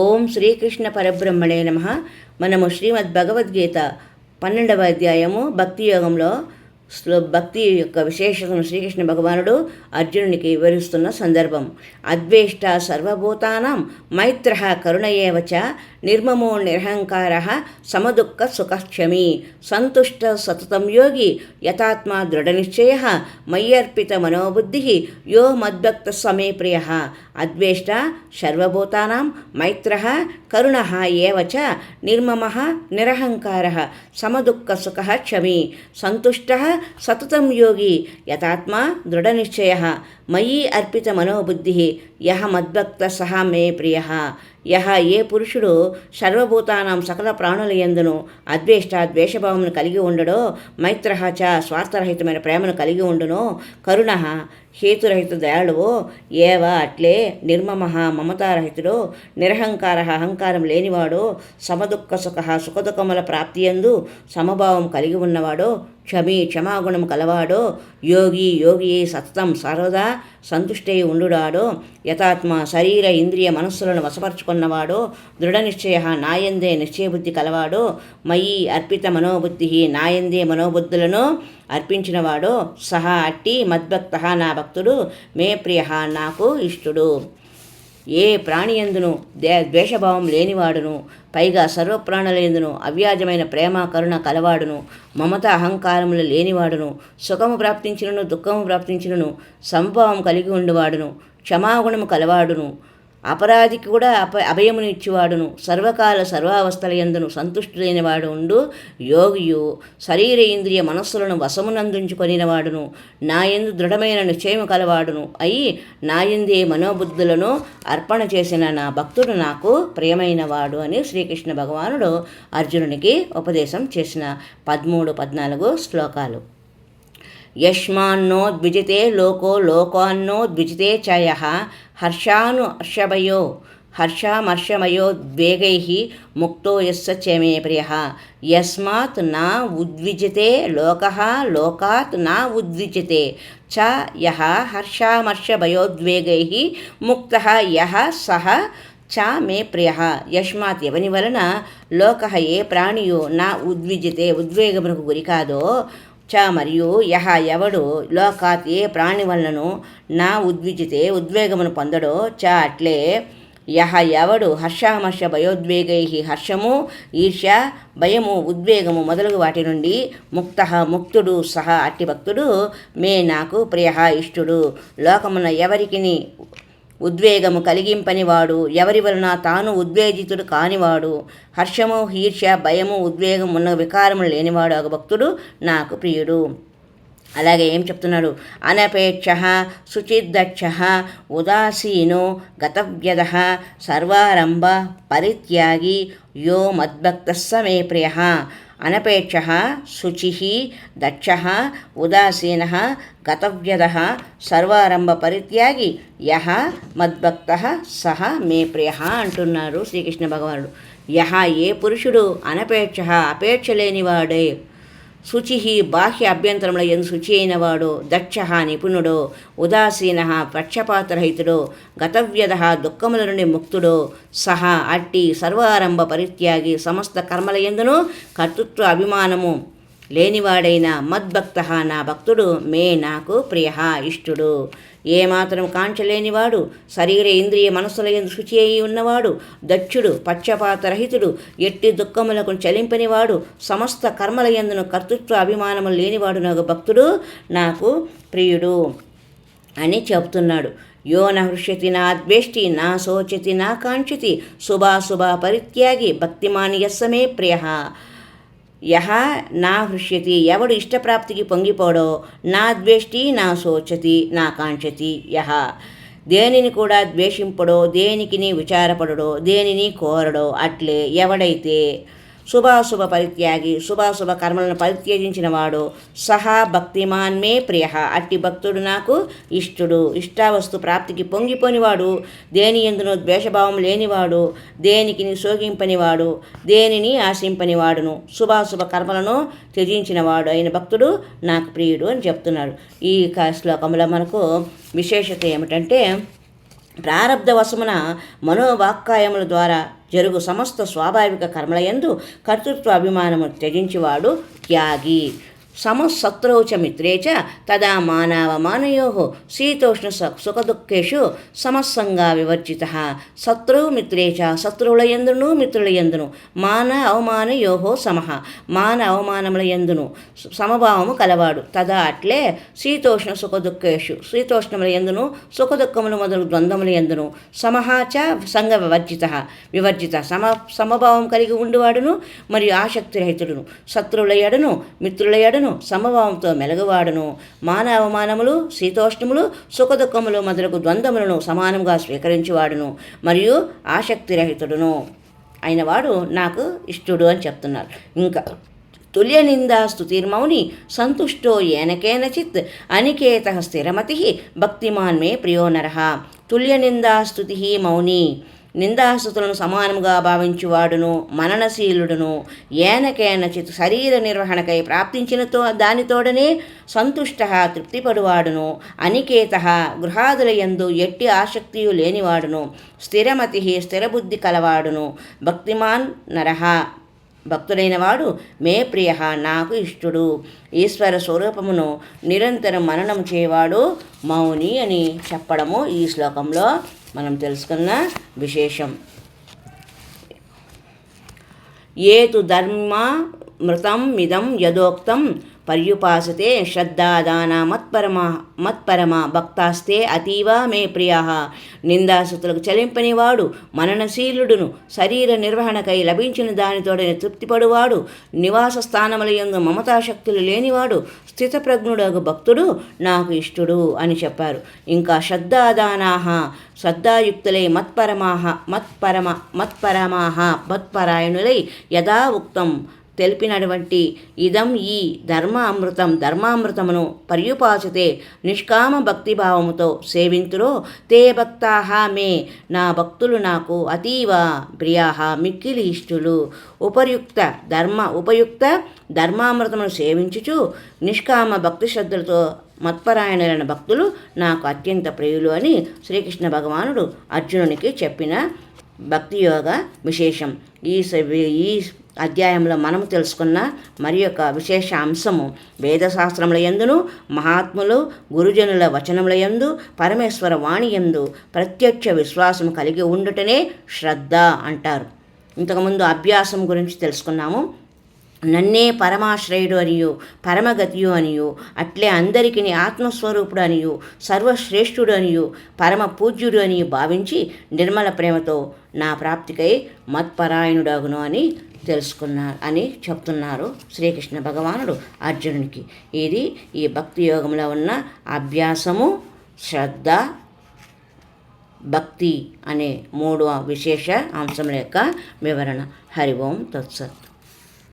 ఓం శ్రీకృష్ణ పరబ్రహ్మణే నమ. మనము శ్రీమద్ భగవద్గీత పన్నెండవ అధ్యాయము భక్తి యోగంలో భక్తి యొక్క విశేషతను శ్రీకృష్ణ భగవానుడు అర్జునునికి వివరిస్తున్న సందర్భం. అద్వేష్ట సర్వభూతానాం మైత్ర కరుణయేవచ నిర్మమో నిరహంకార సమదుఃఖ సుఖక్షమి సంతుష్ట సతతం యోగి యథాత్మా దృఢనిశ్చయ మయ్యర్పిత మనోబుద్ధి యో మద్భక్త సమే ప్రియ అద్వేష్ట సర్వభూతానాం మైత్ర కరుణ ఏవచ నిర్మమ నిరహంకార సమదుఃఖ సుఖ క్షమి సంతుష్ట సతతం యోగి యథాత్మా దృఢనిశ్చయ. మయి అర్పిత మనోబుద్ధి. యహ మద్భక్త సహా మే ప్రియ. యహ ఏ పురుషుడు సర్వభూతానాం సకల ప్రాణుల ఎందును అద్వేష్ట ద్వేషభావమును కలిగి ఉండడో మైత్ర చ స్వార్థరహితమైన ప్రేమను కలిగి ఉండునో కరుణ హేతురహిత దయాళువో ఏవ అట్లే నిర్మమ మమతారహితుడో నిరహంకార అహంకారం లేనివాడో సమదుఃఖ సుఖ సుఖదుఖముల ప్రాప్తియందు సమభావం కలిగి ఉన్నవాడో క్షమి క్షమాగుణం కలవాడో యోగి యోగి సతతం సర్వదా సంతుష్టై ఉండుడాడో యథాత్మ శరీర ఇంద్రియ మనస్సులను వశపరుచుకున్నవాడో దృఢ నిశ్చయ నాయందే నిశ్చయబుద్ధి కలవాడో మయి అర్పిత మనోబుద్ధి నాయందే మనోబుద్ధులను అర్పించినవాడో సహా అట్టి మద్భక్త నా భక్తుడు మే ప్రియ నాకు ఇష్టుడు. ఏ ప్రాణియందును దే ద్వేషభావం లేనివాడును పైగా సర్వప్రాణులందును అవ్యాజమైన ప్రేమ కరుణ కలవాడును మమత అహంకారములు లేనివాడును సుఖము ప్రాప్తించినను దుఃఖము ప్రాప్తించినను సంభావం కలిగి ఉండువాడును క్షమాగుణము కలవాడును అపరాధికి కూడా అప అభయమును ఇచ్చేవాడును. సర్వకాల సర్వావస్థల ఎందును సంతుష్టులైన వాడు ఉండు. యోగియు శరీర ఇంద్రియ మనస్సులను వశమునందుంచుకొనినవాడును. నాయందు దృఢమైన నిశ్చయము కలవాడును. అయి నాయందే మనోబుద్ధులను అర్పణ చేసిన నా భక్తుడు నాకు ప్రియమైనవాడు అని శ్రీకృష్ణ భగవానుడు అర్జునునికి ఉపదేశం చేసిన పదమూడు పద్నాలుగు శ్లోకాలు. యష్మాన్నో ద్విజితే లోకో లోకాన్నో ద్విజితే చయ హర్షాను హర్షభయో హర్షామర్షమయో ద్వేగై ముక్తో యస్స చమే ప్రియ. యస్మాత్ నా ఉద్విజితే లోక లోకాత్ నా ఉద్విజితే చ యహ హర్షామర్షభయోద్వేగై ముక్త యహ సహ చ మే ప్రియ. యస్మాత్ ఎవని వలన లోక ఏ ప్రాణియు నా ఉద్విజితే ఉద్వేగమునకు గురికాదో కాదో చ మరియు యహ ఎవడు లోకాత్ ఏ ప్రాణి వలనను నా ఉద్విజితే ఉద్వేగమును పొందడో చ అట్లే యహ ఎవడు హర్షామర్ష భయోద్వేగై హర్షము ఈర్ష్య భయము ఉద్వేగము మొదలగు వాటి నుండి ముక్త ముక్తుడు సహా అట్టి భక్తుడు మే నాకు ప్రియ ఇష్టుడు. లోకమున ఎవరికిని ఉద్వేగము కలిగింపనివాడు. ఎవరి వలన తాను ఉద్వేజితుడు కానివాడు. హర్షము హీర్ష భయము ఉద్వేగం ఉన్న వికారము లేనివాడు ఒక భక్తుడు నాకు ప్రియుడు. అలాగే ఏం చెప్తున్నాడు? అనపేక్ష శుచిదక్ష ఉదాసీనో గతవ్యద సర్వారంభ పరిత్యాగి యో మద్భక్త సమే ప్రియ. అనపేక్ష శుచి దక్ష ఉదాసీన గతవ్యద సర్వారంభ పరిత్యాగి యహ మద్భక్త సహ మే ప్రియ అంటున్నారు శ్రీకృష్ణ భగవానుడు. యహ ఏ పురుషుడు అనపేక్ష అపేక్ష లేనివాడే? శుచి బాహ్య అభ్యంతరముల ఎందు శుచి అయినవాడో దక్ష నిపుణుడో ఉదాసీన పక్షపాతరహితుడో గతవ్యద దుఃఖముల నుండి ముక్తుడో సహా అట్టి సర్వారంభ పరిత్యాగి సమస్త కర్మల ఎందును కర్తృత్వ అభిమానము. లేనివాడైన మద్భక్త నా భక్తుడు మే నాకు ప్రియ ఇష్టుడు. ఏమాత్రం కాంచలేనివాడు శరీర ఇంద్రియ మనస్సుల శుచి అయి ఉన్నవాడు దక్షుడు పక్షపాతరహితుడు ఎట్టి దుఃఖములకు చలింపనివాడు సమస్త కర్మల ఎందును కర్తృత్వ అభిమానము లేనివాడు నాకు భక్తుడు నాకు ప్రియుడు అని చెబుతున్నాడు. యో నహృష్యతి హృష్యతి నా ద్వేష్టి నా శోచతి నా కాంక్షతి శుభాశుభ పరిత్యాగి భక్తిమాని యస్సమే ప్రియ. యహ నా హృష్యతి ఎవడు ఇష్టప్రాప్తికి పొంగిపోడో నా ద్వేష్టి నా శోచతి నా కాంక్షతి యహ. దేనిని కూడా ద్వేషింపడో దేనికిని విచారపడడో దేనిని కోరడో అట్లే ఎవడైతే శుభాశుభ పరిత్యాగి శుభాశుభ కర్మలను పరిత్యజించిన వాడు సహా భక్తిమాన్ మే ప్రియ. అట్టి భక్తుడు నాకు ఇష్టుడు. ఇష్టావస్తు ప్రాప్తికి పొంగిపోనివాడు. దేని ఎందునో ద్వేషభావం లేనివాడు. దేనికి శోకింపనివాడు దేనిని ఆశింపనివాడును. శుభాశుభ కర్మలను త్యజించినవాడు అయిన భక్తుడు నాకు ప్రియుడు అని చెప్తున్నాడు ఈ శ్లోకంలో మనకు విశేషత ఏమిటంటే ప్రారంధ వశమున మనోవాక్కాయముల ద్వారా జరుగు సమస్త స్వాభావిక కర్మలయందు కర్తృత్వ అభిమానము త్యజించివాడు త్యాగి. సమశత్రౌ చ మిత్రే చ తదా మానవమానయో శీతోష్ణ సుఖదుఃఖేషు సమస్సంగా వివర్జిత శత్రువు మిత్రే చ శత్రువుల ఎందును మిత్రుల ఎందును మాన అవమానయోహో సమః మాన అవమానముల ఎందును సమభావము కలవాడు తదా అట్లే శీతోష్ణ సుఖదుఃఖేషు శీతోష్ణముల ఎందును సుఖదుఖములు మొదలు ద్వంద్వముల ఎందును సమహ చ సంగ వివర్జిత। వివర్జిత సమ సమభావం కలిగి ఉండువాడును మరియు ఆసక్తిరహితుడును శత్రువుల ఎడను మిత్రుల ఎడను సమభావంతో మెలగువాడును. మాన అవమానములు శీతోష్ణములు సుఖదుఖములు మొదలగు ద్వంద్వములను సమానంగా స్వీకరించేవాడును మరియు ఆసక్తిరహితుడును. అయినవాడు నాకు ఇష్టుడు అని చెప్తున్నారు ఇంకా తుల్యనిందా స్తుతిర్మౌని సంతుష్టో ఏనకేనచిత్ అనికేత స్థిరమతి భక్తిమాన్ మే ప్రియో నర. తుల్యనిందా స్తుతి మౌని. నిందాస్తుతులను సమానముగా భావించువాడును మననశీలుడును. ఏనకేనచిత్ శరీర నిర్వహణకై ప్రాప్తించినతో దానితోడనే సంతుష్ట తృప్తిపడువాడును. అనికేత గృహాదుల యందు ఎట్టి ఆసక్తియు లేనివాడును. స్థిరమతి స్థిరబుద్ధి కలవాడును. భక్తిమాన్ నరహ భక్తుడైన వాడు మే ప్రియ నాకు ఇష్టుడు. ఈశ్వర స్వరూపమును నిరంతరం మననం చేయవాడు మౌని అని చెప్పడము ఈ శ్లోకంలో మనం తెలుసుకున్న విశేషం. ఏతు ధర్మ మృతం మిదం యదోక్తం పర్యుపాసతే శ్రద్ధాదాన మత్పరమ మత్పరమ భక్తాస్తే అతీవ మే ప్రియ. నిందాసుతులకు చలింపనివాడు మననశీలుడును శరీర నిర్వహణకై లభించిన దానితోడని తృప్తిపడువాడు నివాస స్థానముల యందు మమతాశక్తులు లేనివాడు స్థితప్రజ్ఞుడగు భక్తుడు నాకు ఇష్టుడు అని చెప్పారు. ఇంకా శ్రద్ధాదానాహ శ్రద్ధాయుక్తులై మత్పరమాహ మత్పరమ మత్పరమాహ మత్పరాయణులై యథా ఉక్తం తెలిపినటువంటి ఇదం ఈ ధర్మ అమృతం ధర్మామృతమును పర్యుపాసితే నిష్కామ భక్తిభావముతో సేవింతురో తే భక్తాహ మే. నా భక్తులు నాకు అతీవ ప్రియాహ మిక్కిలి ఇష్టులు ఉపయుక్త ధర్మ ఉపయుక్త ధర్మామృతమును సేవించుచు నిష్కామ భక్తి శ్రద్ధలతో మత్పరాయణులైన భక్తులు నాకు అత్యంత ప్రియులు అని శ్రీకృష్ణ భగవానుడు అర్జునునికి చెప్పిన భక్తి యోగ విశేషం. ఈ ఈ అధ్యాయంలో మనము తెలుసుకున్న మరి యొక్క విశేష అంశము వేదశాస్త్రముల యందును మహాత్ములు గురుజనుల వచనముల యందు పరమేశ్వర వాణి యందు ప్రత్యక్ష విశ్వాసం కలిగి ఉండుటనే శ్రద్ధ అంటారు. ఇంతకుముందు అభ్యాసం గురించి తెలుసుకున్నాము. నన్నే పరమాశ్రయుడు అనియు పరమగతియు అనియు అట్లే అందరికిని ఆత్మస్వరూపుడు అనియు సర్వశ్రేష్ఠుడు అనియు పరమ పూజ్యుడు అని భావించి నిర్మల ప్రేమతో నా ప్రాప్తికై మత్పరాయణుడగును అని తెలుసుకున్నారు అని చెప్తున్నారు శ్రీకృష్ణ భగవానుడు అర్జునునికి. ఇది ఈ భక్తి యోగంలో ఉన్న అభ్యాసము శ్రద్ధ భక్తి అనే మూడు విశేష అంశముల యొక్క వివరణ. హరి ఓం తత్సత్.